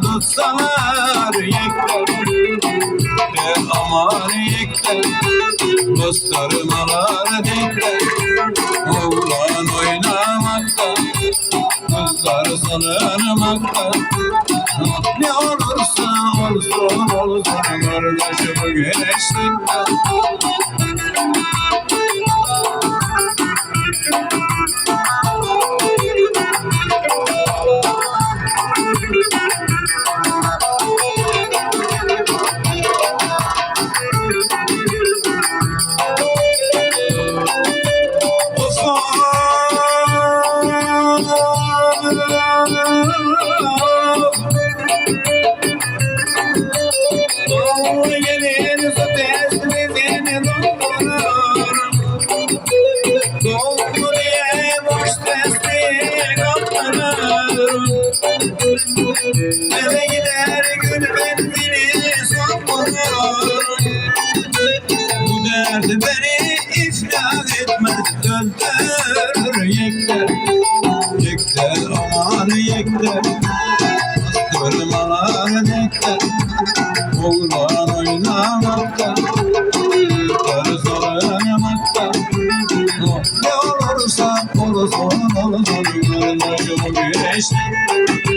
tutsalar yekler De aman yekler Bastırmalar dekler Oğlan oynamakta Kızlar sanırmakta Ne olursa olsun olsun Kardeşim güneşlikte Eve gider gül benzini sokmuyor Bu beni iflah etmez yekler Yekler aman yekler Bastırmalar yekler Oğlan oynamakta Karı sarınamakta Ne olursa olursun olursun Kardeşim güneşlikte